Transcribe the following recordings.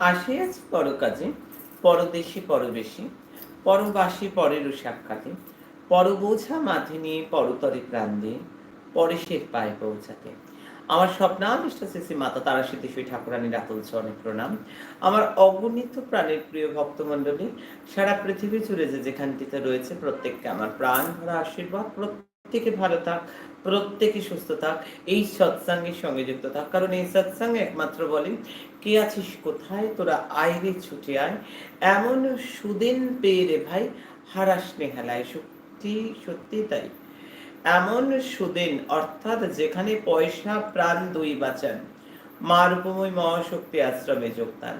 আসিয়াছি পরকাজে, পরদেশি পরবেশী, পরবাসী পরের সাক্ষাতে, পরবোঝা মাথে নিয়ে পরতরে প্রাণ দিয়ে পরেশের পায়ে পৌঁছাতে। আমার স্বপ্নাবিষ্ট শ্রী মাতা তারা সীতেশ্বরী ঠাকুরানী রাতুল চরণে প্রণাম। আমার অগণিত প্রাণের প্রিয় ভক্তমণ্ডলী, সারা পৃথিবী জুড়ে যে যেখানটিতে রয়েছে প্রত্যেককে আমার প্রাণ ভরা আশীর্বাদ প্রত্যেকে ভালো থাক, প্রত্যেকে সুস্থ থাক, এই সৎসঙ্গের সঙ্গে যুক্ত থাক। কারণ এই সৎসঙ্গে একমাত্র বলেন কে আছিস কোথায়? তোরা আইরে ছুটে আয়। এমন সুদিন পেয়ে রে ভাই, হারাস নেহালায়। সত্যি সত্যি তাই। এমন সুদিন, অর্থাৎ যেখানে পয়সা, প্রাণ দুই বাঁচান মা রূপময় মহাশক্তি আশ্রমে যোগদান।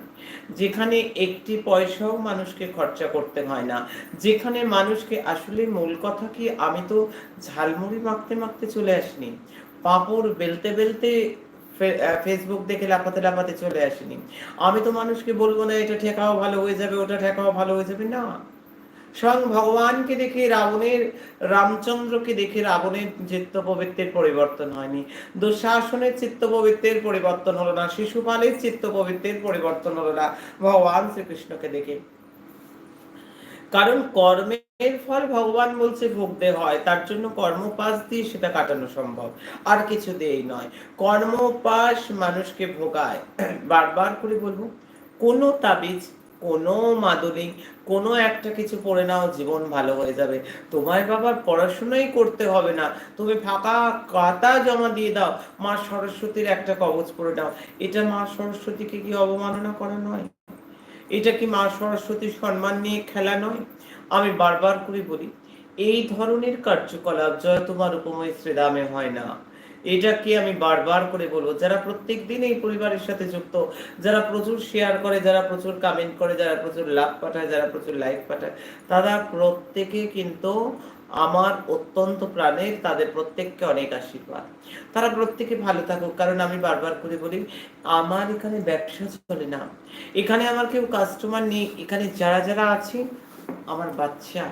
যেখানে একটি পয়সাও মানুষকে খরচা করতে হয় না। যেখানে মানুষকে আসলে মূল কথা কি, আমি তো ঝালমুড়ি মাখতে মাখতে চলে আসিনি। পাঁপড় বেলতে বেলতে ফেসবুক দেখে লাফাতে লাফাতে চলে আসিনি। আমি তো মানুষকে বলব না, এটা ঠেকাও ভালো হয়ে যাবে, ওটা ঠেকাও ভালো হয়ে যাবে। না। স্বয়ং ভগবানকে দেখে রাবণের, রামচন্দ্রকে দেখে রাবণের চিত্ত পবিত্রের পরিবর্তন হয়নি। দুঃশাসনের চিত্ত পবিত্রের পরিবর্তন হলো না, শিশুপালের চিত্ত পবিত্রের পরিবর্তন হলো না, ভগবান শ্রীকৃষ্ণকে দেখে। কারণ কর্মের ফল ভগবান বলছে ভোগতে হয়, তার জন্য কর্মপাশ দিয়ে সেটা কাটানো সম্ভব, আর কিছু দিয়েই নয়। কর্মপাশ মানুষকে ভোগায়। বারবার করে বলব, কোনো তাবিজ কোনো মাদুলি, কোনো একটা কিছু পড়ে নাও, জীবন ভালো হয়ে যাবে। তোমার বাবার পড়াশোনাই করতে হবে না। তুমি ফাঁকা কাতা জমা দিয়ে দাও। মা সরস্বতীর একটা কবচ পড়ে দাও এটা মা সরস্বতীকে কি অবমাননা করা নয়? এটা কি মা সরস্বতীর সম্মান নিয়ে খেলা নয়? আমি বারবার করে বলি, এই ধরনের কার্যকলাপ জয় তোমার উপময় শ্রীদামে হয় না। এটা কি আমি বারবার করে বলব, যারা প্রত্যেক দিন এই পরিবারের সাথে যুক্ত, যারা প্রচুর শেয়ার করে, যারা প্রচুর কামেন্ট করে, যারা প্রচুর লাভ পাঠায়, যারা প্রচুর লাইক পাঠায়, তারা প্রত্যেকে কিন্তু আমার অত্যন্ত প্রাণের তাদের প্রত্যেককে অনেক আশীর্বাদ। তারা প্রত্যেকে ভালো থাকুক, কারণ আমি বারবার করে বলি, আমার এখানে ব্যবসা চলে না। এখানে আমার কেউ কাস্টমার নেই, এখানে যারা যারা আছে, আমার বাচ্চা।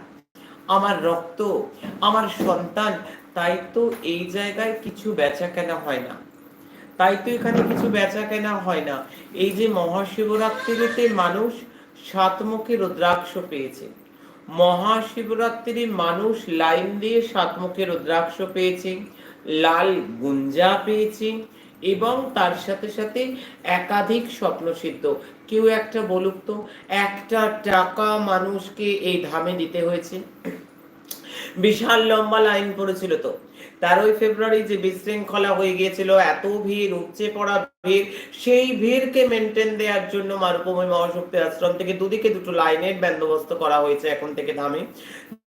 আমার রক্ত, আমার সন্তান, তাই তো এই জায়গায় কিছু বেচা কেনা হয় না। তাই তো এখানে কিছু বেচা কেনা হয় না। এই যে মহাশিবরাত্রিতে মানুষ সাত মুখে রুদ্রাক্ষ পেয়েছে। মহাশিবরাত্রি মানুষ লাইন দিয়ে সাত মুখে রুদ্রাক্ষ পেয়েছে, লাল গুঞ্জা পেয়েছে এবং তার সাথে সাথে একাধিক স্বপ্ন সিদ্ধ। কেউ একটা বলুক তো, একটা টাকা মানুষকে এই ধামে দিতে হয়েছে। বিশাল লম্বা লাইন পড়েছিল তো। তেরোই ফেব্রুয়ারি যে বিশৃঙ্খলা হয়ে গিয়েছিল, এত ভিড়, উপচে পড়া ভিড়, সেই ভিড়কে মেনটেন দেওয়ার জন্য মারুপময় মহাশক্তি আশ্রম থেকে দুদিকে দুটো লাইনের বন্দোবস্ত করা হয়েছে এখন থেকে ধামে।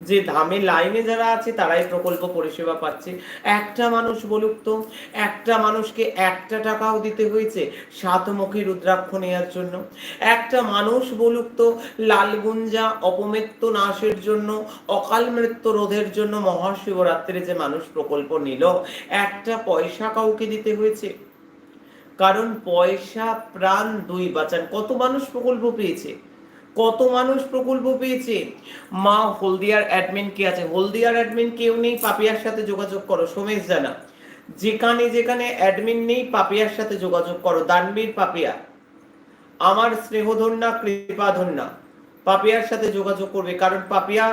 যে ধামে লাইনে যারা আছে, তারাই প্রকল্প পরিষেবা পাচ্ছে। একটা মানুষ বলুক তো, একটা মানুষকে একটা টাকাও দিতে হয়েছে সাতমুখী রুদ্রাক্ষ নেওয়ার জন্য। একটা মানুষ বলুক তো লালগুঞ্জা অপমৃত্যু নাশের জন্য, অকাল মৃত্যু রোধের জন্য মহাশিবরাত্রিতে যে মানুষ প্রকল্প নিল, একটা পয়সা কাউকে দিতে হয়েছে? কারণ পয়সা, প্রাণ দুই বাঁচান। কত মানুষ প্রকল্প পেয়েছে? কত মানুষ প্রকল্প পেয়েছে? মা হলদিয়ার অ্যাডমিন কে আছে? হলদিয়ার অ্যাডমিন কেউ নেই, পাপিয়ার সাথে যোগাযোগ করো, সোমেশ জানা। যেখানে যেখানে অ্যাডমিন নেই, পাপিয়ার সাথে যোগাযোগ করো। দানবীর পাপিয়া, আমার স্নেহধন্যা, কৃপাধন্যা। পাপিয়ার সাথে যোগাযোগ করবে, কারণ পাপিয়া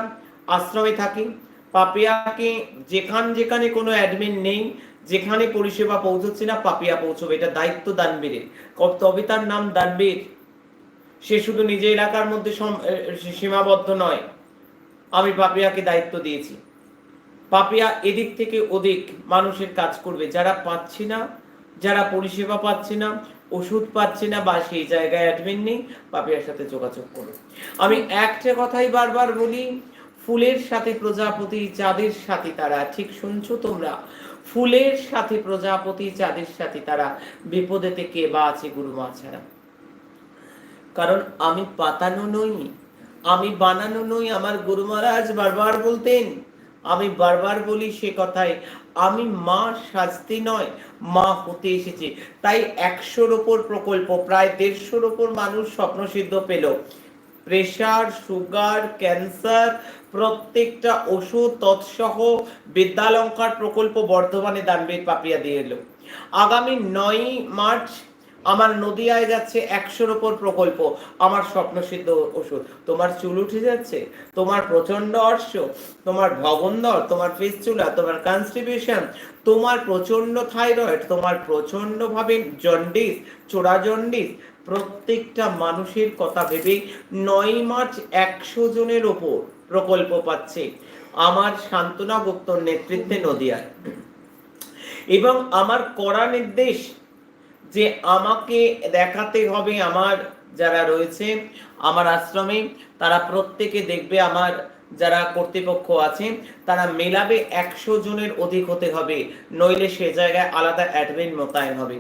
আশ্রমে থাকি। পাপিয়াকে যেখান যেখানে কোনো অ্যাডমিন নেই, যেখানে পরিষেবা পৌঁছচ্ছে না, পাপিয়া পৌঁছবে। এটা দায়িত্ব দানবীরের। তবে তার নাম দানবীর। সে শুধু নিজে এলাকার মধ্যে সীমাবদ্ধ নয়, আমি পাপিয়াকে দায়িত্ব দিয়েছি। পাপিয়া এদিক থেকে ওদিক মানুষের কাজ করবে। যারা পাচ্ছি না, যারা পরিষেবা পাচ্ছে না, ওষুধ পাচ্ছে না, বা সেই জায়গায় অ্যাডমিন নেই, পাপিয়ার সাথে যোগাযোগ করো আমি একটা কথাই বারবার বলি, ফুলের সাথে প্রজাপতি, চাঁদের সাথে তারা। ঠিক শুনছো তোমরা? ফুলের সাথে প্রজাপতি, চাঁদের সাথে তারা। বিপদেতে কে বা আছে গুরুমা ছাড়া কারণ আমি পাতানো নই। আমি বানানো নই, আমার গুরু মহারাজ বারবার বলতেন। আমি বারবার বলি সে কথাই, আমি মা সাজতে নয়, মা হতে এসেছি। তাই একশোর ওপর প্রকল্প, প্রায় দেড়শোর ওপর মানুষ স্বপ্ন সিদ্ধ পেল। প্রেশার, সুগার, ক্যান্সার, প্রত্যেকটা ওষুধ, তৎসহ বিদ্যালঙ্কার প্রকল্প বর্ধমানে দানবীর পাপিয়া দিয়ে এলো। আগামী নয় মার্চ আমার নদিয়ায় যাচ্ছে একশোর ওপর প্রকল্প। আমার স্বপ্ন সিদ্ধ ওষুধ তোমার চুল উঠে যাচ্ছে, তোমার প্রচণ্ড অর্শ, তোমার ভগন্দর তোমার ফেসচুলা তোমার কনস্টিবিউশন তোমার প্রচণ্ড থাইরয়েড তোমার প্রচণ্ড ভাবে জন্ডিস চোরা জন্ডিস প্রত্যেকটা মানুষের কথা ভেবে নয় মার্চ একশো জনের ওপর প্রকল্প পাচ্ছে আমার সান্ত্বনা গুপ্তর নেতৃত্বে নদিয়ায়। এবং আমার কড়া নির্দেশ যে আমাকে দেখাতে হবে আমার যারা রয়েছে, আমার আশ্রমে, তারা প্রত্যেকে দেখবে আমার যারা কর্তৃপক্ষ আছে, তারা মেলাবে একশো জনের অধিক হতে হবে, নইলে সে জায়গায় আলাদা অ্যাডমিন মোতায়েন হবে।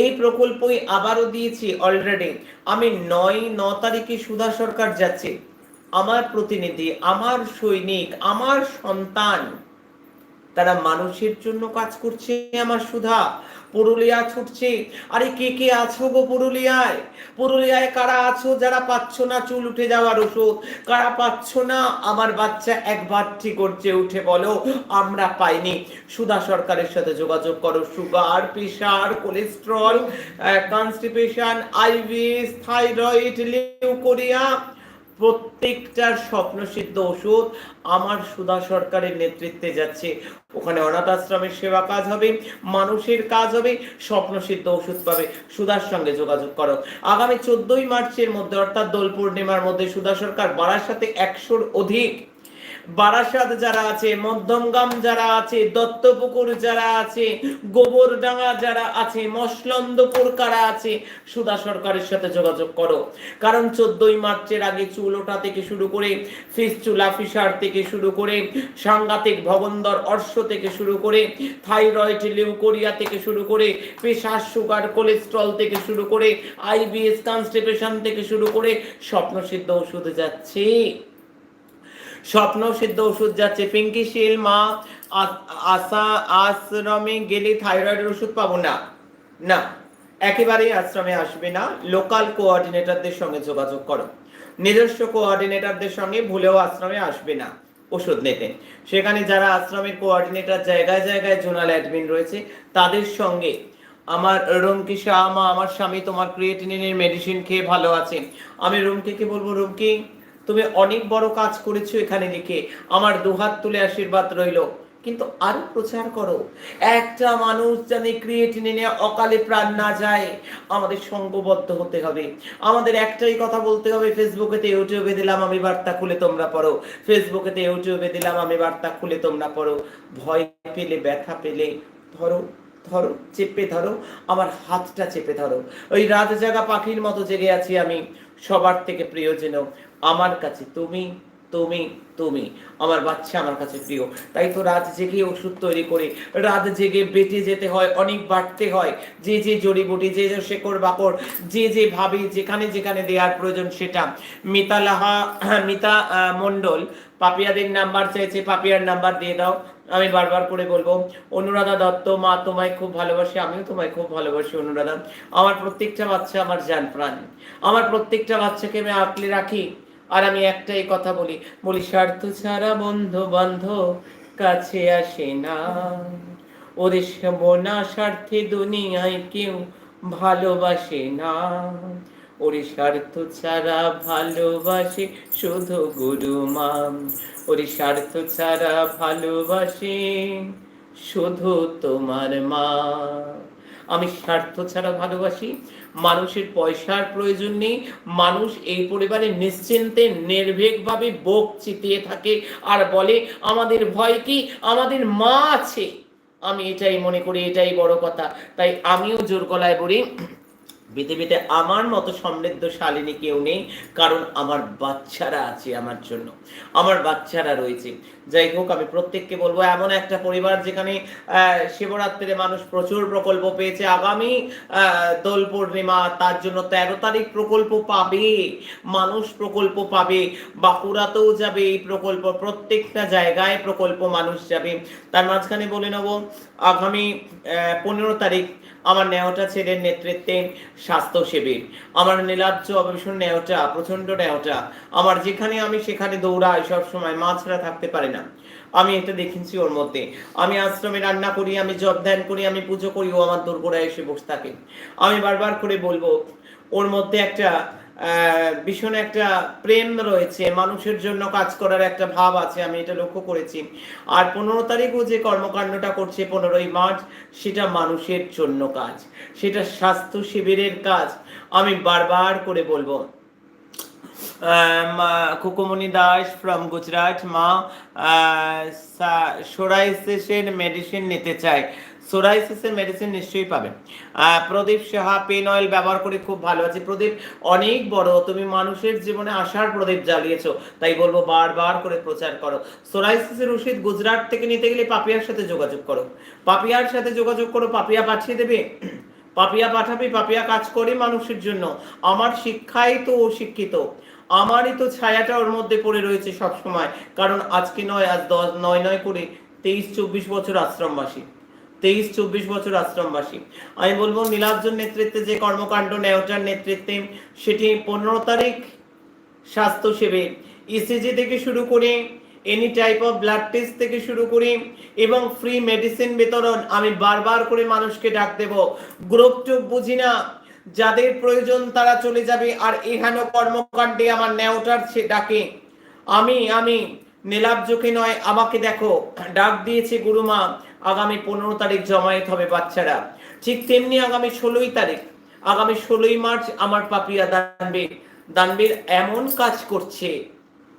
এই প্রকল্পই আবারও দিয়েছি অলরেডি আমি নয়, ন তারিখে সুধা সরকার যাচ্ছে। আমার প্রতিনিধি, আমার সৈনিক, আমার সন্তান, তারা মানুষের জন্য কাজ করছে আমার সুধা। পুরুলিয়া ছুটছে। আরে কে কে আছো গো পুরুলিয়ায়? পুরুলিয়ায় কারা আছো? যারা পাচ্ছ না চুল উঠে যাওয়ার ওষুধ, কারা পাচ্ছ না আমার বাচ্চা একবার ঠিক করছে উঠে বলো, আমরা পাইনি। সুধা সরকারের সাথে যোগাযোগ করো। Sugar, pressure, cholesterol constipation IBS thyroid leucorrhoea প্রত্যেকটার স্বপ্নসিদ্ধ ওষুধ আমার সুধা সরকারের নেতৃত্বে যাচ্ছে। ওখানে অনাথ আশ্রমের সেবা কাজ হবে, মানুষের কাজ হবে, স্বপ্নসিদ্ধ ওষুধ পাবে। সুধার সঙ্গে যোগাযোগ করো। আগামী চোদ্দই মার্চের মধ্যে, অর্থাৎ দোল পূর্ণিমার মধ্যে সুধা সরকার বারাসাতে একশোর অধিক বারাসাত যারা আছে মধ্যমগাম যারা আছে, দত্তপুকুর যারা আছে, গোবরডাঙ্গা যারা আছে, মসলন্দপুর কারা আছে, সুধা সরকারের সাথে যোগাযোগ করো। কারণ চোদ্দই মার্চের আগে চুল ওঠা থেকে শুরু করে ফিসচুলা ফিসার থেকে শুরু করে, সাংঘাতিক ভবন্দর অর্শ থেকে শুরু করে, থাইরয়েড লিউকোরিয়া থেকে শুরু করে প্রেশার সুগার, কোলেস্ট্রল থেকে শুরু করে, আইবিএস, কনস্টিপেশন থেকে শুরু করে, স্বপ্নসিদ্ধ ওষুধ যাচ্ছে। স্বপ্ন সিদ্ধ ওষুধ যাচ্ছে। পিঙ্কি শিল, মা আশা আশ্রমে গেলে থাইরয়েডের ওষুধ পাবো না। না, একেবারেই আশ্রমে আসবে না। লোকাল কোঅর্ডিনেটরদের সঙ্গে যোগাযোগ করো। নিজস্ব কোঅর্ডিনেটরদের সঙ্গে ভুলেও আশ্রমে আসবে না ওষুধ নিতে। সেখানে যারা আশ্রমের কোঅর্ডিনেটর জায়গায় জায়গায় জোনাল অ্যাডমিন রয়েছে, তাদের সঙ্গে আমার রুমকি শাহ আমার স্বামী তোমার ক্রিয়েটিনিনের মেডিসিন খেয়ে ভালো আছে। আমি রুমকিকে বলব, রুমকি তুমি অনেক বড় কাজ করেছ এখানে লিখে আমার দুহাত তুলে আশীর্বাদ রইল। কিন্তু আরও প্রচার করো। একটা মানুষ জানে ক্রিয়েটিনিনে অকালে প্রাণ না যায়। আমাদের সঙ্গবদ্ধ হতে হবে। আমাদের একটাই কথা বলতে হবে ফেসবুকেতে ইউটিউবে দিলাম আমি বার্তা খুলে তোমরা পড়ো। ফেসবুকেতে ইউটিউবে দিলাম আমি বার্তা খুলে তোমরা পড়ো। ভয় পেলে, ব্যথা পেলে ধরো। ধরো, চেপে ধরো, আমার হাতটা চেপে ধরো। ওই রাত জাগা পাখির মতো জেগে আছি আমি, সবার থেকে প্রিয় যেন আমার কাছে তুমি তুমি তুমি। আমার বাচ্চা আমার কাছে প্রিয়। তাই তো রাত জেগে ওষুধ তৈরি করে। রাত জেগে বেটে যেতে হয়, অনেক বাড়তে হয়। যে যে জড়িবুটি, যে যে শেকড় বাকড়, যে যে ভাবে, যেখানে যেখানে দেওয়ার প্রয়োজন সেটা। মিতা লাহা মিতা মণ্ডল, পাপিয়াদের নাম্বার চাইছে, পাপিয়ার নাম্বার দিয়ে দাও। আমি বারবার করে বলব, অনুরাধা দত্ত, মা তোমায় খুব ভালোবাসি, আমিও তোমায় খুব ভালোবাসি, অনুরাধা। আমার প্রত্যেকটা বাচ্চা আমার জান প্রাণ। আমার প্রত্যেকটা বাচ্চাকে আমি আঁকলে রাখি, আর আমি একটাই কথা বলি বলি, স্বার্থ ছাড়া বন্ধু বান্ধব কাছে আসে না। ওদের না স্বার্থে দুনিয়ায় কেউ ভালোবাসে না। ওরে স্বার্থ ছাড়া ভালোবাসে শুধু গুরু মাম। ওরে স্বার্থ ছাড়া ভালোবাসে শুধু তোমার মা। আমি স্বার্থ ছাড়া ভালোবাসি, মানুষের পয়সার প্রয়োজন নেই, মানুষ এই পরিবারে নিশ্চিন্তে, নির্ভীকভাবে বোক চিতিয়ে থাকে আর বলে, আমাদের ভয় কি? আমাদের মা আছে। আমি এটাই মনে করি, এটাই বড় কথা। তাই আমিও জোর গলায় বলি পৃথিবীতে আমার মতো সমৃদ্ধশালিনী কেউ নেই, কারণ আমার বাচ্চারা আছে আমার জন্য। আমার বাচ্চারা রয়েছে। যাই হোক আমি প্রত্যেককে বলব এমন একটা পরিবার যেখানে আহ, শিবরাত্রিরে মানুষ প্রচুর প্রকল্প পেয়েছে। আগামী দোল পূর্ণিমা তার জন্য তেরো তারিখ প্রকল্প পাবে। মানুষ প্রকল্প পাবে। বাঁকুড়াতেও যাবে এই প্রকল্প। প্রত্যেকটা জায়গায় প্রকল্প মানুষ যাবে। তার মাঝখানে বলে নেব আগামী পনেরো তারিখ আমার নেওটা ছেলের নেতৃত্বে স্বাস্থ্য শিবির আমার নীলাজ্জ অবসর নেওটা প্রচণ্ড নেওটা আমার যেখানে আমি সেখানে দৌড়াই সব সময় মা ছাড়া থাকতে পারে আমি এটা দেখেছি ওর মধ্যে। আমি আশ্রমে রান্না করি, আমি জব ধ্যান করি, আমি পুজো করি, ও আমার দোরগোড়ায় এসে বসে থাকে। আমি বারবার করে বলব, ওর মধ্যে একটা ভীষণ একটা প্রেম রয়েছে, মানুষের জন্য কাজ করার একটা ভাব আছে, আমি এটা লক্ষ্য করেছি। আর পনেরো তারিখও যে কর্মকাণ্ডটা করছে, পনেরোই মার্চ, সেটা মানুষের জন্য কাজ, সেটা স্বাস্থ্য শিবিরের কাজ। আমি বারবার করে বলব কুকুমনি দাস ফ্রম গুজরাট মা সোরাইসিসের মেডিসিন নিতে চায়। সোরাইসিসের মেডিসিন নিশ্চয়ই পাবে। প্রদীপ সাহা পেন অয়েল ব্যবহার করে খুব ভালো আছে। প্রদীপ, অনেক বড়, তুমি মানুষের জীবনে আশার প্রদীপ জ্বালিয়েছো। তাই বলব বারবার করে প্রচার করো। সোরাইসিসের ওষুধ গুজরাট থেকে নিতে গেলে পাপিয়ার সাথে যোগাযোগ করো। পাপিয়ার সাথে যোগাযোগ করো, পাপিয়া পাঠিয়ে দেবে। পাপিয়া পাঠাবে, পাপিয়া কাজ করে মানুষের জন্য। আমার শিক্ষাই তো ও শিক্ষিত। আমারই তো ছায়াটা ওর মধ্যে পড়ে রয়েছে সব সময় কারণ আজকে নয়, আজ দশ, নয় নয় করে তেইশ, চব্বিশ বছর আশ্রমবাসী। তেইশ, চব্বিশ বছর আশ্রমবাসী। আমি বলব, নীলার্জন নেতৃত্বে যে কর্মকাণ্ড নেওয়াটার নেতৃত্বে, সেটি পনেরো তারিখ স্বাস্থ্য শিবির ইসিজি থেকে শুরু করে any type of blood test থেকে শুরু করে, এবং ফ্রি মেডিসিন বিতরণ আমি বারবার করে মানুষকে ডাক দেব। গ্রুপ টুপ বুঝি না যাদের প্রয়োজন তারা চলে যাবে, আর এখানে কর্মকাণ্ডে আমার নেওটার সে ডাকে, আমি আমি, নীলাব্জকে নয়, আমাকে দেখো। ডাক দিয়েছে গুরুমা, আগামী পনেরো তারিখ জমায়েত হবে বাচ্চারা। ঠিক তেমনি আগামী ষোলোই তারিখ, আগামী ষোলোই মার্চ আমার পাপিয়া দানবীর দানবীর এমন কাজ করছে,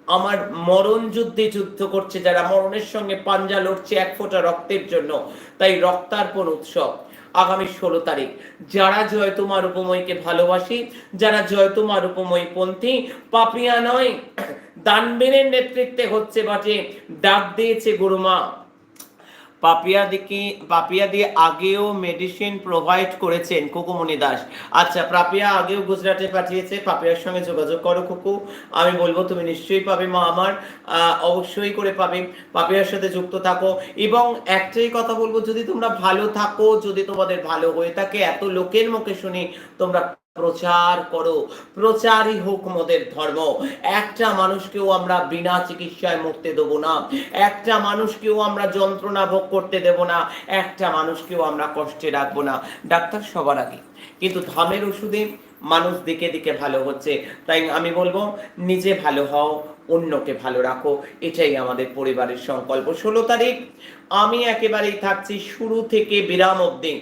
আমার মরণ যুদ্ধে যুদ্ধ করছে, যারা মরণের সঙ্গে পাঞ্জা লড়ছে এক ফোঁটা রক্তের জন্য, তাই রক্তার্পণ উৎসব। আগামী ষোলো তারিখ। যারা জয় তোমার উপময়কে ভালোবাসি, যারা জয় তোমার উপময় পন্থী পাপিয়া নয়, দানবীরের নেতৃত্বে হচ্ছে বাটে ডাক দিয়েছে গুরুমা। পাপিয়া দিকে, পাপিয়া দিয়ে আগেও মেডিসিন প্রোভাইড করেছেন কুকুমণি দাস। আচ্ছা পাপিয়া আগেও গুজরাটে পাঠিয়েছে, পাপিয়ার সঙ্গে যোগাযোগ করো কুকু। আমি বলব, তুমি নিশ্চয়ই পাবে মা আমার। অবশ্যই করে পাবে। পাপিয়ার সাথে যুক্ত থাকো। এবং একটাই কথা বলব, যদি তোমরা ভালো থাকো, যদি তোমাদের ভালো হয়ে থাকে, এত লোকের মুখে শুনি তোমরা প্রচার করো। প্রচারই হোক মোদের ধর্ম। একটা মানুষকেও আমরা বিনা চিকিৎসায় মরতে দেবো না। একটা মানুষকেও আমরা যন্ত্রণা ভোগ করতে দেব না। একটা মানুষকেও আমরা কষ্টে রাখব না। ডাক্তার, সবার আগে। কিন্তু ধামের ওষুধে মানুষ দিকে দিকে ভালো হচ্ছে। তাই আমি বলব, নিজে ভালো হও, অন্যকে ভালো রাখো। এটাই আমাদের পরিবারের সংকল্প। ষোলো তারিখ, আমি একেবারেই থাকছি শুরু থেকে বিরাম অব্দি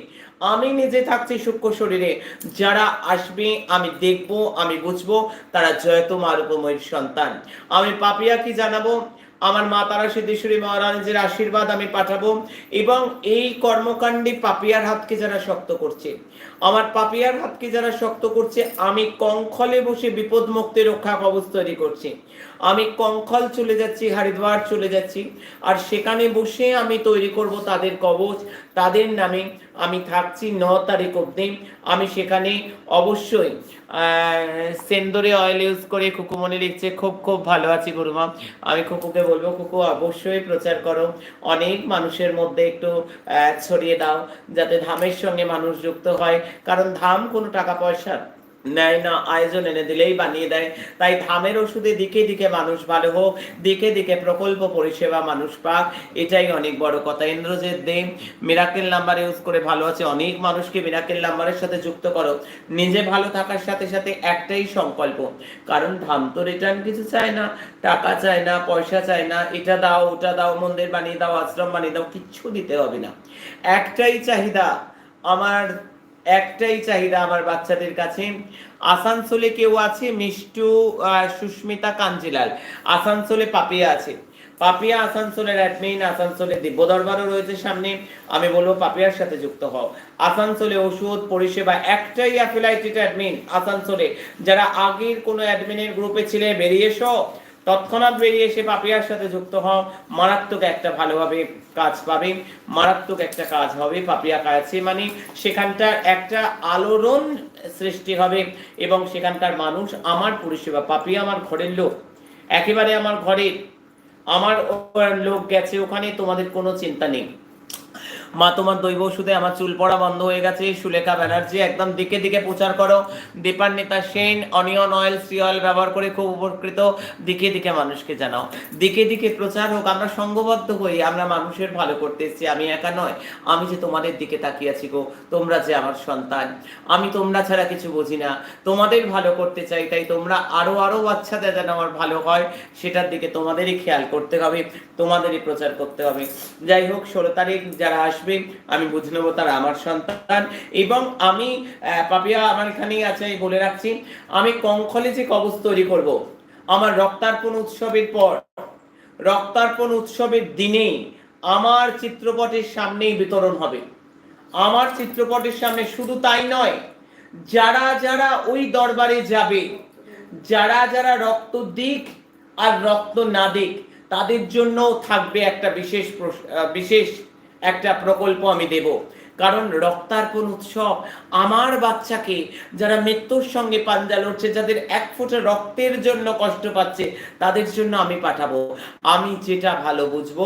আমি নিজে থাকছি সূক্ষ্ম শরীরে। যারা আসবে, আমি দেখব, আমি বুঝব, তারা জয়তমার উপময়ের সন্তান। আমি পাপিয়া কি জানাব? আমার মা তারা সিদ্ধেশ্বরী মহারাজের আশীর্বাদ আমি পাঠাবো। এবং এই কর্মকাণ্ডে পাপিয়ার হাতকে যারা শক্ত করছে। আমার পাপিয়ার হাতকে যারা শক্ত করছে, আমি কঙ্খলে বসে বিপদ মুক্তি রক্ষা কবচ তৈরি করছি। আমি কঙ্খল চলে যাচ্ছি, হরিদ্বার চলে যাচ্ছি, আর সেখানে বসে আমি তৈরি করব তাদের কবচ। তাদের নামে আমি থাকছি ন তারিখ অবধি। আমি সেখানে অবশ্যই সেন্দরে অয়েল ইউজ করে খুকু মনে লিখছে, খুব খুব ভালো আছি গুরুমা। আমি খুকুকে বলব, খুকু, অবশ্যই প্রচার করো। অনেক মানুষের মধ্যে একটু ছড়িয়ে দাও, যাতে ধামের সঙ্গে মানুষ যুক্ত হয়। কারণ ধাম কোনো টাকা পয়সা নেয় না, আয়োজন এনে দিলেই বানিয়ে দেয়। তাই ধামের ওষুধে দিকে দিকে মানুষ ভালো হোক, দিকে দিকে প্রকল্প পরিষেবা মানুষ পাক, এটাই অনেক বড় কথা। Indrajit Dey miracle number use করে ভালো আছে। অনেক মানুষকে মিরাকেল নাম্বারের সাথে যুক্ত করো। নিজে ভালো থাকার সাথে সাথে একটাই সংকল্প, কারণ ধাম তো রিটার্ন কিছু চায় না, টাকা চায় না, পয়সা চায় না, এটা দাও, ওটা দাও, মন্দির বানিয়ে দাও, আশ্রম বানিয়ে দাও, কিচ্ছু দিতে হবে না। একটাই চাহিদা, আমার একটাই চাহিদা আমার বাচ্চাদের কাছে। আসানসোলে কেউ আছে? মিষ্টু সুস্মিতা, কাঞ্জিলাল। আসানসোলে পাপিয়া আছে। পাপিয়া আসানসোলের অ্যাডমিন আসানসোলে দিব্য দরবারও রয়েছে সামনে। আমি বলব পাপিয়ার সাথে যুক্ত হও। আসানসোলে ওষুধ পরিষেবা একটাই অ্যাফিলাইটেড অ্যাডমিন আসানসোলে। যারা আগের কোনো অ্যাডমিনের গ্রুপে ছিলে, বেরিয়ে এসো। তৎক্ষণাৎ বেরিয়ে এসে পাপিয়ার সাথে যুক্ত হও। মারাত্মক একটা ভালোভাবে কাজ পাবে। মারাত্মক একটা কাজ হবে পাপিয়া কাছে মানে। সেখানটার একটা আলোড়ন সৃষ্টি হবে এবং সেখানকার মানুষ আমার পরিষেবা, পাপিয়া আমার ঘরের লোক। একেবারে আমার ঘরের আমার লোক গেছে, ওখানে তোমাদের কোনো চিন্তা নেই। মা, তোমার দৈব ওষুধে আমার চুল পড়া বন্ধ হয়ে গেছে, সুলেখা ব্যানার্জি, একদম দিকে দিকে প্রচার করো। Dipanwita Sen, onion oil, sea oil ব্যবহার করে খুব উপকৃত। দিকে দিকে মানুষকে জানাও। দিকে দিকে প্রচার হোক, আমরা সঙ্গবদ্ধ হই, আমরা মানুষের ভালো করতে এসেছি, আমি একা নয়, আমি যে তোমাদের দিকে তাকিয়ে আছি গো, তোমরা যে আমার সন্তান। আমি তোমরা ছাড়া কিছু বুঝি না, তোমাদের ভালো করতে চাই, তাই তোমরা আরও আরও বাচ্চাদের যেন আমার ভালো হয়, সেটার দিকে তোমাদেরই খেয়াল করতে হবে, তোমাদেরই প্রচার করতে হবে। যাই হোক, ষোলো তারিখ, যারা আসবে আমি বুঝে নেব তারা আমার সন্তান। এবং আমি পাপিয়া আমার এখানেই আছে বলে রাখছি, আমি কঙ্খলে যে কবচ তৈরি করব, আমার রক্তার্পণ উৎসবের পর, রক্তার্পণ উৎসবের দিনেই আমার চিত্রপটের সামনেই বিতরণ হবে। আমার চিত্রপটের সামনে শুধু তাই নয়, যারা যারা ওই দরবারে যাবে, যারা যারা রক্ত দিক আর রক্ত না দিক, তাদের জন্য থাকবে একটা বিশেষ বিশেষ একটা প্রকল্প আমি দেব। কারণ রক্তার্পণ উৎসব আমার বাচ্চাকে যারা মৃত্যুর সঙ্গে পাঞ্জা লড়ছে, যাদের এক ফোঁটা রক্তের জন্য কষ্ট পাচ্ছে, তাদের জন্য আমি পাঠাবো। আমি যেটা ভালো বুঝব,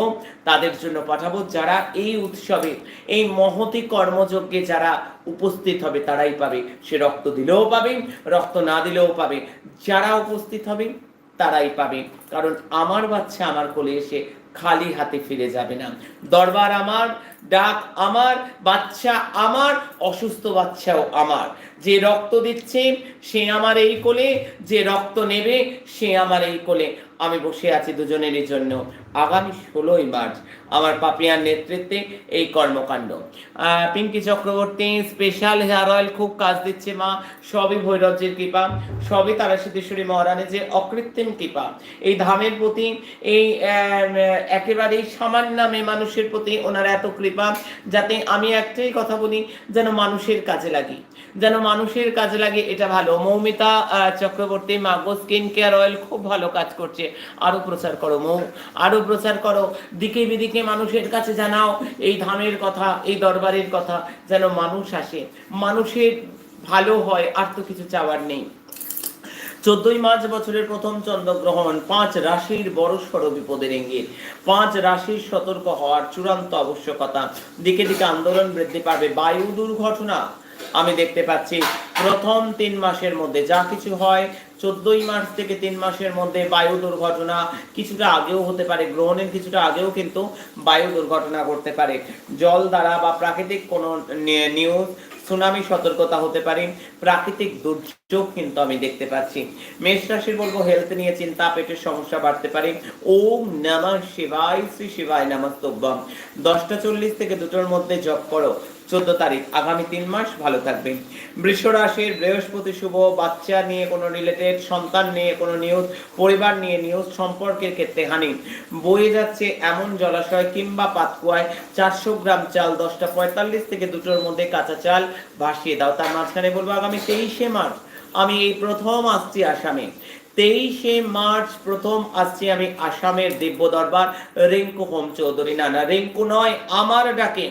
তাদের জন্য পাঠাবো। যারা এই উৎসবে, এই মহতি কর্মযজ্ঞে যারা উপস্থিত হবে, তারাই পাবে। সে রক্ত দিলেও পাবে, রক্ত না দিলেও পাবে। যারা উপস্থিত হবে, তারাই পাবে। কারণ আমার বাচ্চা আমার কোলে এসে খালি হাতে ফিরে যাবে না। দরবার আমার ডাক আমার, বাচ্চা আমার, অসুস্থ বাচ্চাও আমার। যে রক্ত দিচ্ছে, সে আমার এই কোলে, যে রক্ত নেবে, সে আমার এই কোলে। আমি বসে আছি দুজনেরই জন্য। আগামী ষোলোই মার্চ, আমার পাপিয়ার নেতৃত্বে এই কর্মকাণ্ড। Pinki Chakraborty special hair oil খুব কাজ দিচ্ছে মা। সবই ভৈরবজির কৃপা। সবই তারা সিদ্ধেশ্বরী মহারানের যে অকৃত্রিম কৃপা। এই ধামের প্রতি, এই একেবারেই সামান্য মেয়ে মানুষের প্রতি ওনার এত কৃপা যাতে আমি একটাই কথা বলি, যেন মানুষের কাজে লাগি। যেন মানুষের কাজে লাগে, এটা ভালো। মৌমিতা চক্রবর্তী মাগো স্কিন কেয়ার অয়েল খুব ভালো কাজ করছে। আরও প্রচার করো, মৌ। আরও প্রচার করো। দিকে বিদিকে মানুষের কাছে জানাও এই ধামের কথা, এই দরবারের কথা, যেন মানুষ আসে। মানুষের ভালো হয়, আর তো কিছু চাওয়ার নেই। চোদ্দই মার্চ বছরের প্রথম চন্দ্রগ্রহণ, পাঁচ রাশির বড় সড় বিপদের ইঙ্গিত, পাঁচ রাশির সতর্ক হওয়ার চূড়ান্ত আবশ্যকতা। দিকে দিকে আন্দোলন বৃদ্ধি পাবে বায়ু দুর্ঘটনা। আমি দেখতে পাচ্ছি, প্রথম তিন মাসের মধ্যে যা কিছু হয়, চোদ্দই মার্চ থেকে তিন মাসের মধ্যে বায়ু দুর্ঘটনা কিছুটা আগেও হতে পারে, গ্রহণের কিছুটা আগেও কিন্তু বায়ু দুর্ঘটনা ঘটতে পারে। জল দ্বারা বা প্রাকৃতিক কোনো নিউজ সুনামি সতর্কতা হতে পারে, প্রাকৃতিক দুর্যোগ কিন্তু আমি দেখতে পাচ্ছি। মেষ রাশির বলব হেলথ নিয়ে চিন্তা, পেটের সমস্যা বাড়তে পারে। ওম নমঃ শিবায়, শ্রী শিবায় নমস্তব্যম। দশটা চল্লিশ থেকে দুটোর মধ্যে জপ করো। চোদ্দ তারিখ, আগামী তিন মাস ভালো থাকবেন। বৃষ রাশির বৃহস্পতি শুভ, বাচ্চা নিয়ে কোনো রিলেটেড সন্তান নিয়ে কোনো নিউজ পরিবার নিয়ে নিউজ সম্পর্কের ক্ষেত্রে হানি। বয়ে যাচ্ছে এমন জলাশয় কিংবা পাতকুয়ায় চারশো গ্রাম চাল, দশটা পঁয়তাল্লিশ থেকে দুটোর মধ্যে কাঁচা চাল ভাসিয়ে দাও। তার মাঝখানে বলব, আগামী তেইশে মার্চ, আমি এই প্রথম আসছি আসামে। তেইশে মার্চ প্রথম আসছি আমি আসামের দিব্য দরবার রিঙ্কু হোম চৌধুরী না না রিঙ্কু নয়, আমার ডাকে।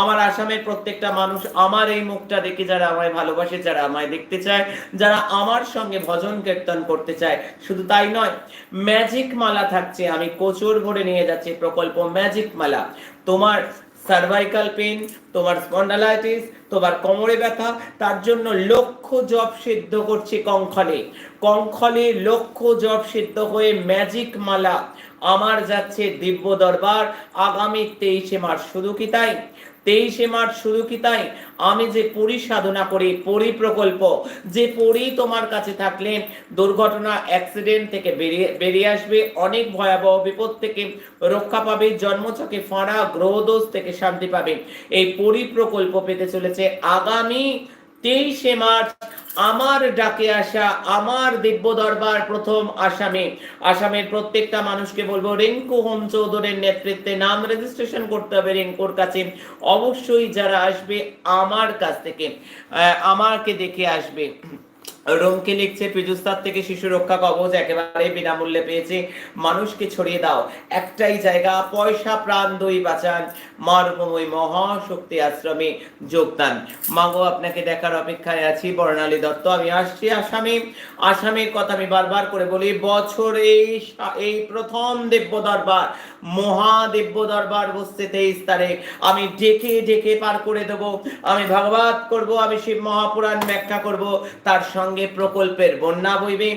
আমার আসামের প্রত্যেকটা মানুষ আমার এই মুখটা দেখে যারা আমায় ভালোবাসে, যারা আমায় দেখতে চায়, যারা আমার সঙ্গে ভজন কীর্তন করতে চায়, শুধু তাই নয়, ম্যাজিক মালা থাকছে, আমি কোচর ভরে নিয়ে যাচ্ছি প্রকল্প ম্যাজিক মালা। তোমার সার্ভাইকাল পেন তোমার স্পন্ডালাইটিস তোমার কোমরে ব্যথা, তার জন্য লক্ষ জব সিদ্ধ করছে কঙ্খলে। কঙ্খলে লক্ষ জব সিদ্ধ হয়ে ম্যাজিক মালা। আমার যাচ্ছে দিব্য দরবার আগামী তেইশে মার্চ। শুধু কি তাই? তেইশে মার্চ শুধু কি তাই? আমি যে পরি সাধনা করি পরি প্রকল্প যে পরি তোমার কাছে থাকলে দুর্ঘটনা অ্যাক্সিডেন্ট থেকে বেরিয়ে বেরিয়ে আসবে, অনেক ভয়াবহ বিপদ থেকে রক্ষা পাবে জন্মচকে ফাঁড়া, গ্রহদোষ থেকে শান্তি পাবে। এই পরি প্রকল্প পেতে চলেছে আগামী তেইশে মার্চ আমার ডাকে আসা, আমার দিব্য দরবার প্রথম আসামে। আসামের প্রত্যেকটা মানুষকে বলব, রিঙ্কু হোম চৌধুরীর নেতৃত্বে নাম রেজিস্ট্রেশন করতে হবে রিঙ্কুর কাছে। অবশ্যই যারা আসবে আমার কাছ থেকে আমাকে দেখে আসবে। রোমকে লিখছে পিজুস্তার থেকে শিশু রক্ষা কবচ একেবারে বিনামূল্যে পেয়েছে। মানুষকে ছড়িয়ে দাও। একটাই জায়গা, পয়সা, প্রাণ, দই বাঁচান। মা রূপময় মহাশক্তি আশ্রমে যোগদান। মাগো আপনাকে দেখার অপেক্ষায় আছি, বর্ণালী দত্ত। আমি আসছি আসামে। আসামের কথা আমি বারবার করে বলি, বছর এই এই প্রথম দেব্য দরবার, মহাদেব্য দরবার বসছে তেইশ তারিখ আমি ডেকে ডেকে পার করে দেব। আমি ভাগবত করব, আমি শিব মহাপুরাণ ব্যাখ্যা করব। তার সঙ্গে প্রকল্পের বন্যা বইবে।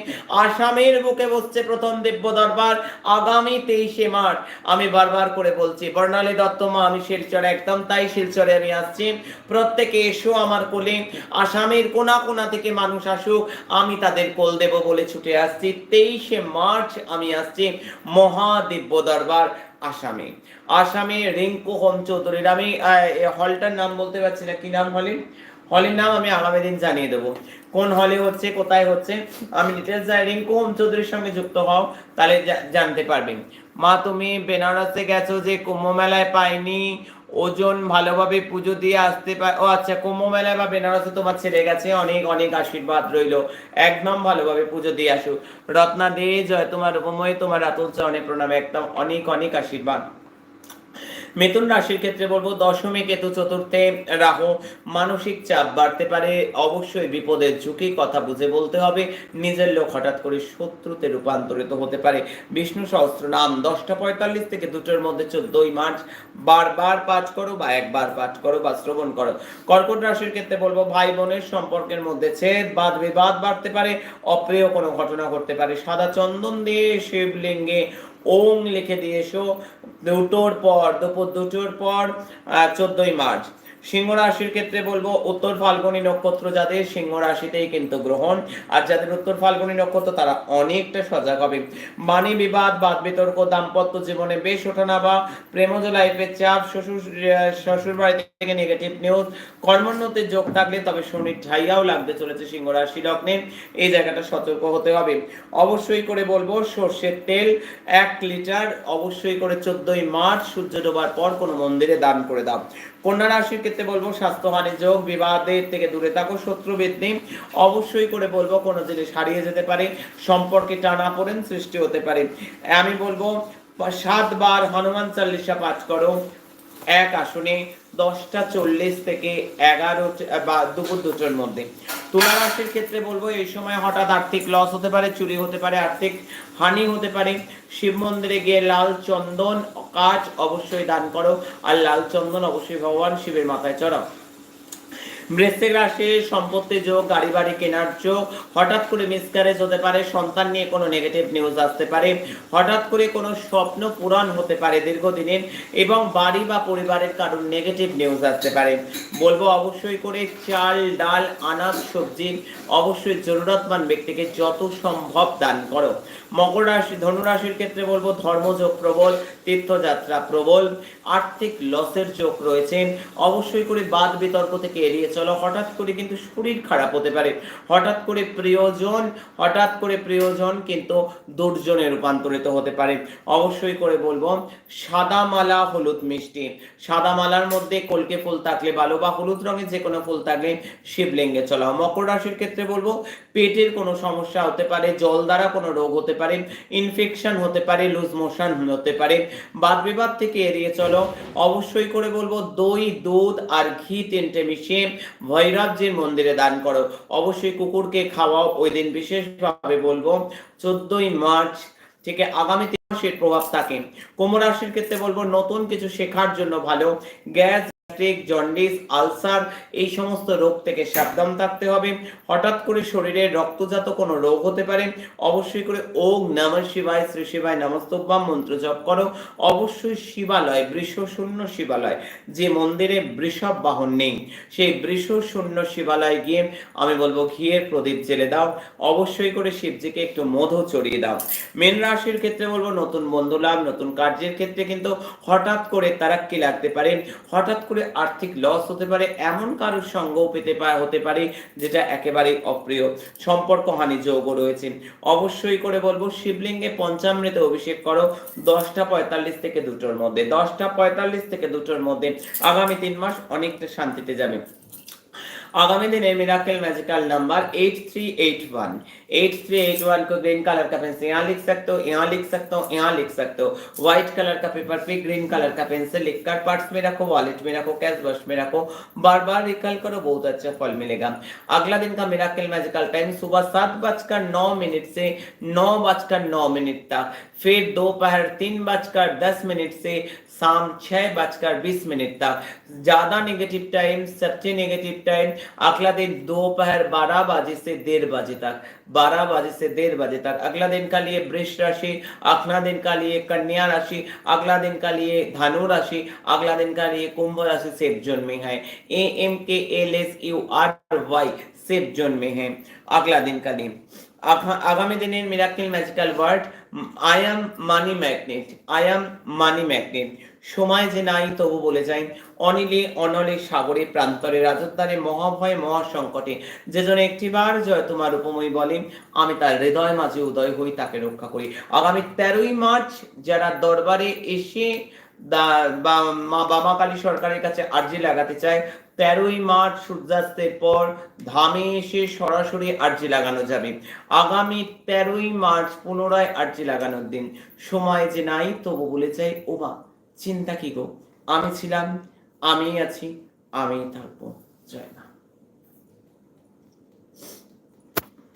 আসামের বুকে বসছে প্রথম দেব্য দরবার, আগামী তেইশে মার্চ। আমি বারবার করে বলছি, বর্ণালী দত্ত মা, আমি শিলচরে একদম তাই শিলচরে আমি আসছি। প্রত্যেকে এসো আমার কোলে, আসামের কোনা কোনা থেকে মানুষ আসুক, আমি তাদের কোল দেব বলে ছুটে আসছি। তেইশে মার্চ আমি আসছি মহাদিব্য দরবার আসামে। আসামে রিঙ্কু হোম চৌধুরীর আমি হলটার নাম বলতে পারছি না, কি নাম হলে হলের নাম আমি আগামী দিন জানিয়ে দেবো। কোন হলে হচ্ছে, কোথায় হচ্ছে, আমি ডিটেলস যাই রিঙ্কু চৌধুরীর সঙ্গে যুক্ত হও, তাহলে জানতে পারবেন। মা, তুমি বেনারসে গেছো যে কুম্ভ মেলায় পাইনি, ওজন ভালোভাবে পুজো দিয়ে আসতে পার ও আচ্ছা কুম্ভ মেলায় বা বেনারসে তোমার ছেলে গেছে, অনেক অনেক আশীর্বাদ রইল। একদম ভালোভাবে পুজো দিয়ে আসো। রত্না দে, জয় তোমার উপময়, তোমার আতুল চরণে প্রণাম, একদম অনেক অনেক আশীর্বাদ। মিথুন রাশির ক্ষেত্রে বলব দশমী কেতু চতুর্থে রাহু মানসিক চাপ বাড়তে পারে। অবশ্যই বিপদের ঝুঁকি কথা বুঝে বলতে হবে। নিজের লোক হঠাৎ করে শত্রুতে রূপান্তরিত হতে পারে। বিষ্ণু সহস্র নাম দশটা পঁয়তাল্লিশ থেকে দুটোর মধ্যে চোদ্দই মার্চ। বারবার পাঠ করো বা একবার পাঠ করো বা শ্রবণ করো। কর্কট রাশির ক্ষেত্রে বলব ভাই বোনের সম্পর্কের মধ্যে ছেদ, বাদ বিবাদ বাড়তে পারে। অপ্রিয় কোনো ঘটনা ঘটতে পারে। সাদা চন্দন দিয়ে শিবলিঙ্গে ওং লিখে দিয়ে এসো দুটোর পর দুপুর দুটোর পর চোদ্দই মার্চ। সিংহ রাশির ক্ষেত্রে বলব উত্তর ফাল্গুনী নক্ষত্র যাদের সিংহ রাশিতেই কিন্তু গ্রহণ। আর যাদের উত্তর ফাল্গুনী নক্ষত্র, তারা অনেকটা সজাগ হবে। বাণী বিবাদ, বাদ বিতর্ক, দাম্পত্য জীবনে বেশ ওঠানা বা প্রেমজ লাইফের চাপ, শ্বশুর শ্বশুর বাড়ি থেকে নেগেটিভ নিউজ কর্মোন্নতির যোগ থাকলে তবে শনির ঠাইয়াও লাগতে চলেছে সিংহ রাশি লগ্নে। এই জায়গাটা সতর্ক হতে হবে। অবশ্যই করে বলব, সর্ষের তেল এক লিটার, অবশ্যই করে চোদ্দই মার্চ সূর্য ডোবার পর কোনো মন্দিরে দান করে দাও। কন্যা রাশির ক্ষেত্রে বলব স্বাস্থ্যহানি যোগ বিবাদের থেকে দূরে থাকো শত্রু বৃদ্ধি অবশ্যই করে বলব কোনো জিনিস হারিয়ে যেতে পারে, সম্পর্কে টানা পড়েন, সৃষ্টি হতে পারে। আমি বলব, সাতবার হনুমান চাল্লিশা পাঠ করো। এক আসনে দশটা চল্লিশ থেকে এগারো, বা দুপুর দুটোর মধ্যে। তুলা রাশির ক্ষেত্রে বলব, এই সময় হঠাৎ আর্থিক লস হতে পারে, চুরি হতে পারে, আর্থিক হানি হতে পারে। শিব মন্দিরে গিয়ে লাল চন্দন কাজ অবশ্যই দান করো, আর লাল চন্দন অবশ্যই ভগবান শিবের মাথায় চড়াও। বৃশ্চিক রাশির সম্পত্তি যোগ গাড়ি বাড়ি কেনার যোগ। হঠাৎ করে মিসক্যারেজ হতে পারে, সন্তান নিয়ে কোনো নেগেটিভ নিউজ আসতে পারে। হঠাৎ করে কোনো স্বপ্ন পূরণ হতে পারে দীর্ঘদিনের এবং বাড়ি বা পরিবারের কারণ নেগেটিভ নিউজ আসতে পারে। বলব অবশ্যই করে চাল, ডাল, আনাজ, সবজি অবশ্যই জরুরতমান ব্যক্তিকে যত সম্ভব দান করো। মকর রাশি ধনুরাশির ক্ষেত্রে বলব ধর্মযোগ প্রবল, তীর্থযাত্রা প্রবল, আর্থিক লসের যোগ রয়েছে। অবশ্যই করে বাদ বিতর্ক থেকে এড়িয়ে চলো, হঠাৎ করে কিন্তু শরীর খারাপ হতে পারে। হঠাৎ করে প্রিয়জন, হঠাৎ করে প্রিয়জন কিন্তু দুর্জনে রূপান্তরিত হতে পারে। অবশ্যই করে বলব সাদা মালা হলুদ মিষ্টি। সাদা মালার মধ্যে কলকে ফুল থাকলে ভালো বা হলুদ রঙের যে কোনো ফুল থাকলে শিবলিঙ্গে চলাও। মকর রাশির ক্ষেত্রে বলব, পেটের কোনো সমস্যা হতে পারে, জল দ্বারা কোনো রোগ হতে পারে ইনফেকশন হতে পারে লুজ মোশন হতে পারে। বাদ বিবাদ থেকে এড়িয়ে চলো। অবশ্যই করে বলব, দই, দুধ আর ঘি তিনটে মিশিয়ে ভৈরবজির মন্দিরে দান করো। অবশ্যই কুকুরকে খাওয়াও ওই দিন বিশেষভাবে বলব, চোদ্দই মার্চ থেকে আগামী মাসের প্রভাব থাকে। কোমর রাশির ক্ষেত্রে বলব, নতুন কিছু শেখার জন্য ভালো। গ্যাস গ্যাস্ট্রিক, জন্ডিস, আলসার, এই সমস্ত রোগ থেকে সাবধান থাকতে হবে। হঠাৎ করে শরীরে রক্তজাত কোনো রোগ হতে পারে, অবশ্যই করে ওম নম শিবায়, শ্রী শিবায় নমস্তব্যাম মন্ত্র জপ করো। অবশ্যই শিবালয় বৃষ শূন্য শিবালয়, যে মন্দিরে বৃষভ বাহন নেই, সেই বৃষ শূন্য শিবালয় গিয়ে আমি বলব ঘিয়ের প্রদীপ জেলে দাও। অবশ্যই করে শিবজিকে একটু মধু চড়িয়ে দাও। মেন রাশির ক্ষেত্রে বলব নতুন বন্ধু লাভ, নতুন কার্যের ক্ষেত্রে কিন্তু হঠাৎ করে তারাক্কি লাগতে পারে। হঠাৎ করে আর্থিক লস হতে পারে, এমন কারোর সঙ্গও পেতে হতে পারে যেটা একেবারে অপ্রিয়। সম্পর্ক হানি যোগ রয়েছে। অবশ্যই করে বলব, শিবলিঙ্গে পঞ্চামৃত অভিষেক করো, দশটা পঁয়তাল্লিশ থেকে দুটোর মধ্যে। দশটা পঁয়তাল্লিশ থেকে দুটোর মধ্যে আগামী তিন মাস অনেকটা শান্তিতে যাবে। आगामी दिन miracle magical number eight three eight one. Eight three eight one को ग्रीन कलर का से यहाँ लिख सकते हो, यहाँ लिख सकते हो, यहाँ लिख सकते हो। व्हाइट कलर का पेपर पे ग्रीन कलर का से लिखकर पर्स में रखो, वॉलेट में रखो, कैश बॉक्स में रखो। बार बार रिकल करो, बहुत अच्छा फल मिलेगा। अगला दिन का मिराकल मैजिकल टाइम सुबह सात बजकर नौ मिनट से नौ बजकर नौ मिनट तक, फिर दोपहर तीन बजकर दस मिनट से शाम छह बजकर बीस मिनट तक। ज़्यादा नेगेटिव टाइम सबसे नेगेटिव टाइम अगला दिन दोपहर बारह बजे से डेढ़ बजे तक। बारह बजे से डेढ़ बजे तक। अगला दिन का लिए वृक्ष राशि, अगला दिन का लिए कन्या राशि, अगला दिन का लिए धनु राशि, अगला दिन का लिए कुंभ राशि सेफ़ जोन में है। A M K L S U R Y safe zone में है। अगला दिन का दिन। आगामी दिन मेरा magical word I am money magnet I am money magnet সময় যে নাই, তবু বলে যাই, অনিলে অনলে সাগরে, প্রান্তরে রাজত্বারে মহাভয়, মহাসংকটে, যে জন একটিবার জয় তোমার উপময় বলেন আমি তার হৃদয় মাঝে উদয় হই, তাকে রক্ষা করি। আগামী তেরোই মার্চ যারা দরবারে এসে দা- বা মা, বাবা কালী সরকারের কাছে আর্জি লাগাতে চায়, তেরোই মার্চ সূর্যাস্তের পর ধামে এসে সরাসরি আর্জি লাগানো যাবে। আগামী তেরোই মার্চ পুনরায় আর্জি লাগানোর দিন। সময় যে নাই, তবু বলে চাই ওমা চিন্তা কি গো? আমি ছিলাম আমি আছি আমিই থাকব জয়